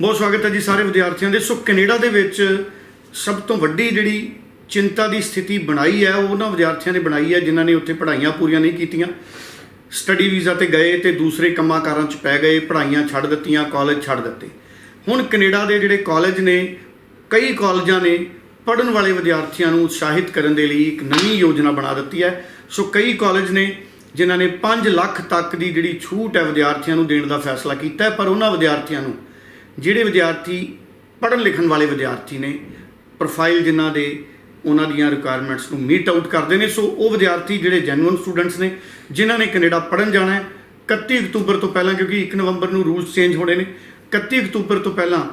ਬਹੁਤ ਸਵਾਗਤ ਹੈ ਜੀ ਸਾਰੇ ਵਿਦਿਆਰਥੀਆਂ ਦੇ। ਸੋ ਕੈਨੇਡਾ ਦੇ ਵਿੱਚ ਸਭ ਤੋਂ ਵੱਡੀ ਜਿਹੜੀ ਚਿੰਤਾ ਦੀ ਸਥਿਤੀ ਬਣਾਈ ਹੈ, ਉਹ ਉਹਨਾਂ ਵਿਦਿਆਰਥੀਆਂ ਨੇ ਬਣਾਈ ਹੈ, ਜਿਨ੍ਹਾਂ ਨੇ ਉੱਥੇ ਪੜ੍ਹਾਈਆਂ ਪੂਰੀਆਂ ਨਹੀਂ ਕੀਤੀਆਂ। ਸਟੱਡੀ ਵੀਜ਼ਾ ਤੇ ਗਏ ਤੇ ਦੂਸਰੇ ਕੰਮਾਂ ਕਾਰਾਂ 'ਚ ਪੈ ਗਏ, ਪੜ੍ਹਾਈਆਂ ਛੱਡ ਦਿੱਤੀਆਂ, ਕਾਲਜ ਛੱਡ ਦਿੱਤੇ। ਹੁਣ ਕੈਨੇਡਾ ਦੇ ਜਿਹੜੇ ਕਾਲਜ ਨੇ, ਕਈ ਕਾਲਜਾਂ ਨੇ ਪੜ੍ਹਨ ਵਾਲੇ ਵਿਦਿਆਰਥੀਆਂ ਨੂੰ ਉਤਸ਼ਾਹਿਤ ਕਰਨ ਦੇ ਲਈ ਇੱਕ ਨਵੀਂ ਯੋਜਨਾ ਬਣਾ ਦਿੱਤੀ ਹੈ। ਸੋ ਕਈ ਕਾਲਜ ਨੇ, ਜਿਨ੍ਹਾਂ ਨੇ 5 ਲੱਖ ਤੱਕ ਦੀ ਜਿਹੜੀ ਛੂਟ ਹੈ ਵਿਦਿਆਰਥੀਆਂ ਨੂੰ ਦੇਣ ਦਾ ਫੈਸਲਾ ਕੀਤਾ ਪਰ ਉਹਨਾਂ ਵਿਦਿਆਰਥੀਆਂ ਨੂੰ ਜਿਹੜੇ ਵਿਦਿਆਰਥੀ ਪੜ੍ਹਨ ਲਿਖਣ ਵਾਲੇ ਵਿਦਿਆਰਥੀ ਨੇ ਪ੍ਰੋਫਾਈਲ ਜਿਨ੍ਹਾਂ ਦੇ ਉਹਨਾਂ ਦੀਆਂ ਰਿਕੁਆਇਰਮੈਂਟਸ ਨੂੰ ਮੀਟ ਆਊਟ ਕਰਦੇ ਨੇ ਸੋ ਉਹ ਵਿਦਿਆਰਥੀ ਜਿਹੜੇ ਜੈਨੂਇਨ ਸਟੂਡੈਂਟਸ ਨੇ ਜਿਨ੍ਹਾਂ ਨੇ ਕੈਨੇਡਾ ਪੜ੍ਹਨ ਜਾਣਾ ਹੈ 31 ਅਕਤੂਬਰ ਤੋਂ ਪਹਿਲਾਂ ਕਿਉਂਕਿ 1 ਨਵੰਬਰ ਨੂੰ ਰੂਲਸ ਚੇਂਜ ਹੋਣੇ ਨੇ 31 ਅਕਤੂਬਰ ਤੋਂ ਪਹਿਲਾਂ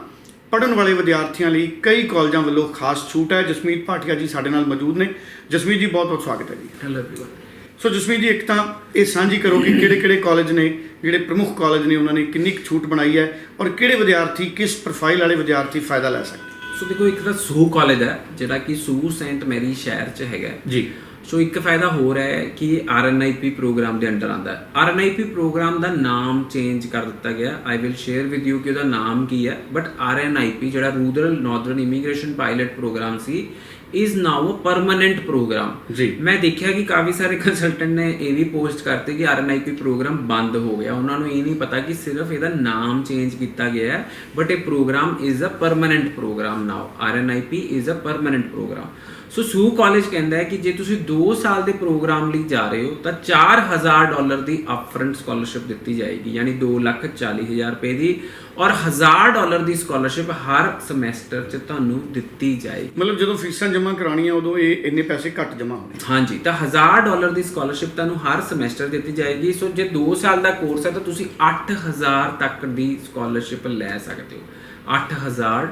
ਪੜ੍ਹਨ ਵਾਲੇ ਵਿਦਿਆਰਥੀਆਂ ਲਈ ਕਈ ਕਾਲਜਾਂ ਵੱਲੋਂ ਖਾਸ ਛੂਟ ਹੈ ਜਸਮੀਤ ਭਾਟੀਆ ਜੀ ਸਾਡੇ ਨਾਲ ਮੌਜੂਦ ਨੇ ਜਸਮੀਤ ਜੀ ਬਹੁਤ ਬਹੁਤ ਸਵਾਗਤ ਹੈ ਜੀ ਹੈਲੋ एवरीवन ਸੋ ਜਸਮੀਤ ਜੀ ਇੱਕ ਤਾਂ ਇਹ ਸਾਂਝੀ ਕਰੋ ਕਿ ਕਿਹੜੇ ਕਿਹੜੇ ਕਾਲਜ ਨੇ ਜਿਹੜੇ ਪ੍ਰਮੁੱਖ ਕਾਲਜ ਨੇ ਉਹਨਾਂ ਨੇ ਕਿੰਨੀ ਕੁ ਛੂਟ ਬਣਾਈ ਹੈ ਔਰ ਕਿਹੜੇ ਵਿਦਿਆਰਥੀ ਕਿਸ ਪ੍ਰੋਫਾਈਲ ਵਾਲੇ ਵਿਦਿਆਰਥੀ ਫਾਇਦਾ ਲੈ ਸਕਦੇ ਸੋ ਦੇਖੋ ਇੱਕ ਤਾਂ ਸੂ ਕਾਲਜ ਹੈ ਜਿਹੜਾ ਕਿ ਸੂ ਸੈਂਟ ਮੈਰੀ ਸ਼ਹਿਰ 'ਚ ਹੈਗਾ। ਜੀ। ਸੋ ਇੱਕ ਫਾਇਦਾ ਹੋਰ ਹੈ ਕਿ ਆਰਐਨਆਈਪੀ ਪ੍ਰੋਗਰਾਮ ਦੇ ਅੰਡਰ ਆਂਦਾ ਹੈ। ਆਰਐਨਆਈਪੀ ਪ੍ਰੋਗਰਾਮ ਦਾ ਨਾਮ ਚੇਂਜ ਕਰ ਦਿੱਤਾ ਗਿਆ। I will share with you ਕਿ ਉਹਦਾ ਨਾਮ ਕੀ ਹੈ। ਬਟ ਆਰਐਨਆਈਪੀ ਜਿਹੜਾ rural northern immigration pilot program C is now a permanent program ਜੀ। ਮੈਂ ਦੇਖਿਆ ਕਿ ਕਾਫੀ ਸਾਰੇ ਕੰਸਲਟੈਂਟ ਨੇ ਇਹ ਵੀ ਪੋਸਟ ਕਰਤੇ ਕਿ ਆਰਐਨਆਈਪੀ ਪ੍ਰੋਗਰਾਮ ਬੰਦ ਹੋ ਗਿਆ। ਉਹਨਾਂ ਨੂੰ ਇਹ ਨਹੀਂ ਪਤਾ ਕਿ ਸਿਰਫ ਇਹਦਾ ਨਾਮ ਚੇਂਜ ਕੀਤਾ ਗਿਆ ਹੈ ਬਟ ਇਹ program is a permanent program now RNIP is a permanent program so ਸੂ ਕਾਲਜ ਕਹਿੰਦਾ ਹੈ ਕਿ ਜੇ ਤੁਸੀਂ 2 ਸਾਲ ਦੇ ਪ੍ਰੋਗਰਾਮ ਲਈ ਜਾ ਰਹੇ ਹੋ ਤਾਂ 4000 ਡਾਲਰ ਦੀ ਅਪਫਰੰਟ ਸਕਾਲਰਸ਼ਿਪ ਦਿੱਤੀ ਜਾਏਗੀ ਯਾਨੀ 240000 ਰੁਪਏ ਦੀ ਔਰ 1000 ਡਾਲਰ ਦੀ ਸਕਾਲਰਸ਼ਿਪ ਹਰ ਸਮੈਸਟਰ 'ਚ ਤੁਹਾਨੂੰ ਦਿੱਤੀ ਜਾਏਗੀ। ਮਤਲਬ ਜਦੋਂ ਫੀਸਾਂ ਜਮ੍ਹਾਂ ਕਰਾਉਣੀਆਂ, ਉਦੋਂ ਇਹ ਇੰਨੇ ਪੈਸੇ ਘੱਟ ਜਮ੍ਹਾਂ ਹੋਣੇ। ਹਾਂਜੀ, ਤਾਂ 1000 ਡਾਲਰ ਦੀ ਸਕਾਲਰਸ਼ਿਪ ਤੁਹਾਨੂੰ ਹਰ ਸਮੈਸਟਰ ਦਿੱਤੀ ਜਾਏਗੀ। ਸੋ ਜੇ 2 ਸਾਲ ਦਾ ਕੋਰਸ ਹੈ, ਤਾਂ ਤੁਸੀਂ 8000 ਤੱਕ ਦੀ ਸਕਾਲਰਸ਼ਿਪ ਲੈ ਸਕਦੇ ਹੋ। 8000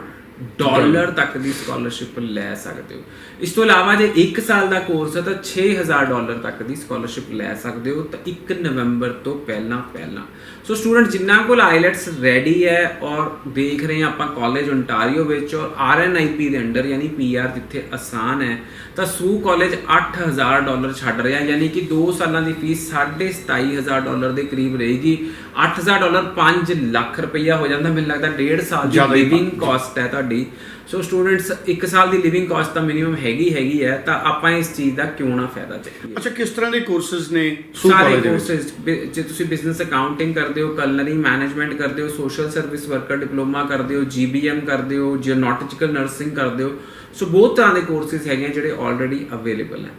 ਡਾਲਰ ਤੱਕ ਦੀ ਸਕਾਲਰਸ਼ਿਪ ਲੈ ਸਕਦੇ ਹੋ। ਇਸ ਤੋਂ ਇਲਾਵਾ ਜੇ 1 ਸਾਲ ਦਾ ਕੋਰਸ ਹੈ ਤਾਂ 6000 ਡਾਲਰ ਤੱਕ ਦੀ ਸਕਾਲਰਸ਼ਿਪ ਲੈ ਸਕਦੇ ਹੋ ਤਾਂ 1 ਨਵੰਬਰ ਤੋਂ ਪਹਿਲਾਂ ਪਹਿਲਾਂ। ਸੋ ਸਟੂਡੈਂਟ ਜਿਨ੍ਹਾਂ ਕੋਲ ਆਈਲੈਟਸ ਰੈਡੀ ਹੈ ਔਰ ਦੇਖ ਰਹੇ ਹਾਂ ਆਪਾਂ ਕਾਲਜ ਓਨਟਾਰੀਓ ਵਿੱਚ ਔਰ ਆਰਐਨਆਈਪੀ ਦੇ ਅੰਡਰ ਯਾਨੀ ਪੀਆਰ ਜਿੱਥੇ ਆਸਾਨ ਹੈ ਤਾਂ ਸੂ ਕਾਲਜ 8000 ਡਾਲਰ ਛੱਡ ਰਿਹਾ ਯਾਨੀ ਕਿ 2 ਸਾਲਾਂ ਦੀ ਫੀਸ 27500 ਡਾਲਰ ਦੇ ਕਰੀਬ ਰਹੇਗੀ। 8000 ਡਾਲਰ 5 ਲੱਖ ਰੁਪਈਆ ਹੋ ਜਾਂਦਾ ਮੈਨੂੰ ਲੱਗਦਾ 1.5 ਸਾਲ ਦੀ ਲਿਵਿੰਗ ਕਾਸਟ ਹੈ ਤੁਹਾਡੀ ਸੋ ਸਟੂਡੈਂਟਸ 1 ਸਾਲ ਦੀ ਲਿਵਿੰਗ ਕਾਸਟ ਤਾਂ ਮਿਨੀਮਮ ਹੈਗੀ ਹੈਗੀ ਹੈ ਤਾਂ ਆਪਾਂ ਇਸ ਚੀਜ਼ ਦਾ ਕਿਉਂ ਨਾ ਫਾਇਦਾ ਚੱਕੀਏ ਅੱਛਾ ਕਿਸ ਤਰ੍ਹਾਂ ਦੇ ਕੋਰਸਸ ਨੇ? ਸਾਰੇ ਕੋਰਸਸ ਜੇ ਤੁਸੀਂ ਬਿਜ਼ਨਸ ਅਕਾਊਂਟਿੰਗ ਕਰਦੇ ਹੋ ਕਲਨਰੀ ਮੈਨੇਜਮੈਂਟ ਕਰਦੇ ਹੋ ਸੋਸ਼ਲ ਸਰਵਿਸ ਵਰਕਰ ਡਿਪਲੋਮਾ ਕਰਦੇ ਹੋ ਜੀਬੀਐਮ ਕਰਦੇ ਹੋ ਜੀਓਨੋਟਿਕਲ ਨਰਸਿੰਗ ਕਰਦੇ ਹੋ ਸੋ ਬਹੁਤ ਤਰ੍ਹਾਂ ਦੇ ਕੋਰਸਸ ਹੈਗੇ ਜਿਹੜੇ ਆਲਰੇਡੀ ਅਵੇਲੇਬਲ ਹੈ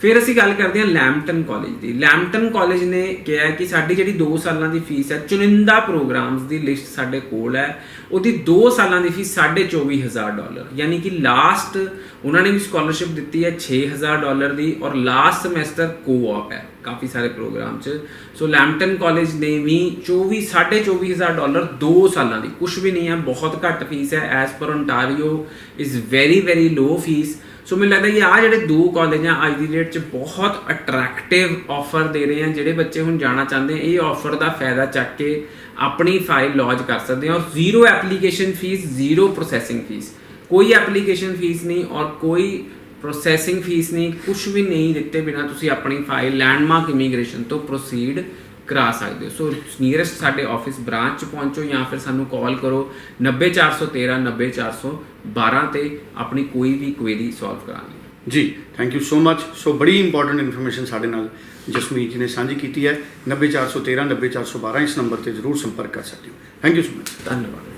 ਫਿਰ ਅਸੀਂ ਗੱਲ ਕਰਦੇ ਹਾਂ ਲੈਮਟਨ ਕਾਲਜ ਦੀ। ਲੈਮਟਨ ਕਾਲਜ ਨੇ ਕਿਹਾ ਕਿ ਸਾਡੀ ਜਿਹੜੀ 2 ਸਾਲਾਂ ਦੀ ਫੀਸ ਹੈ, ਚੁਣਿੰਦਾ ਪ੍ਰੋਗਰਾਮਸ ਦੀ ਲਿਸਟ ਸਾਡੇ ਕੋਲ ਹੈ। ਉਹਦੀ 2 ਸਾਲਾਂ ਦੀ ਫੀਸ 24500 ਡਾਲਰ। ਯਾਨੀ ਕਿ ਲਾਸਟ ਉਹਨਾਂ ਨੇ ਵੀ ਸਕਾਲਰਸ਼ਿਪ ਦਿੱਤੀ ਹੈ 6000 ਡਾਲਰ ਦੀ ਔਰ ਲਾਸਟ ਸਮੈਸਟਰ ਕੋ-op ਹੈ ਕਾਫੀ ਸਾਰੇ ਪ੍ਰੋਗਰਾਮ ਚ। ਸੋ ਲੈਮਟਨ ਕਾਲਜ ਨੇ ਵੀ 24 24500 ਡਾਲਰ 2 ਸਾਲਾਂ ਦੀ। ਕੁਝ ਵੀ ਨਹੀਂ ਹੈ, ਬਹੁਤ ਘੱਟ ਫੀਸ ਹੈ as per Ontario is very very low fees so ਮੈਨੂੰ ਲੱਗਦਾ ਕਿ ਆ ਜਿਹੜੇ ਦੋ ਕਾਲਜ ਆ ਅੱਜ ਦੀ ਡੇਟ 'ਚ ਬਹੁਤ ਅਟਰੈਕਟਿਵ ਆਫਰ ਦੇ ਰਹੇ ਆ, ਜਿਹੜੇ ਬੱਚੇ ਹੁਣ ਜਾਣਾ ਚਾਹੁੰਦੇ ਆ, ਇਹ ਆਫਰ ਦਾ ਫਾਇਦਾ ਚੱਕ ਕੇ ਆਪਣੀ ਫਾਈਲ ਲੌਂਚ ਕਰ ਸਕਦੇ ਆ। ਔਰ zero application fees zero processing fees ਕੋਈ ਐਪਲੀਕੇਸ਼ਨ ਫੀਸ ਨਹੀਂ ਔਰ ਕੋਈ ਪ੍ਰੋਸੈਸਿੰਗ ਫੀਸ ਨਹੀਂ ਕੁਝ ਵੀ ਨਹੀਂ ਦਿੱਤੇ ਬਿਨਾ ਤੁਸੀਂ ਆਪਣੀ ਫਾਈਲ ਲੈਂਡਮਾਰਕ ਇਮੀਗ੍ਰੇਸ਼ਨ ਤੋਂ ਪ੍ਰੋਸੀਡ ਕਰਾ ਸਕਦੇ ਹੋ। ਸੋ ਨੀਅਰੈਸਟ ਸਾਡੇ ਆਫਿਸ ਬ੍ਰਾਂਚ ਚ ਪਹੁੰਚੋ ਜਾਂ ਫਿਰ ਸਾਨੂੰ ਕਾਲ ਕਰੋ 90413 90412 ਤੇ ਆਪਣੀ ਕੋਈ ਵੀ ਕੁਐਰੀ ਸੋਲਵ ਕਰਾਉਣੀ ਜੀ thank you so much so ਬੜੀ ਇੰਪੋਰਟੈਂਟ ਇਨਫੋਰਮੇਸ਼ਨ ਸਾਡੇ ਨਾਲ ਜਸਮੀਤ ਜੀ ਨੇ ਸਾਂਝੀ ਕੀਤੀ ਹੈ। 90413 90412 ਇਸ ਨੰਬਰ ਤੇ ਜ਼ਰੂਰ ਸੰਪਰਕ ਕਰ ਸਕਦੇ ਹੋ। ਥੈਂਕ ਯੂ ਸੋ ਮਚ ਧੰਨਵਾਦ।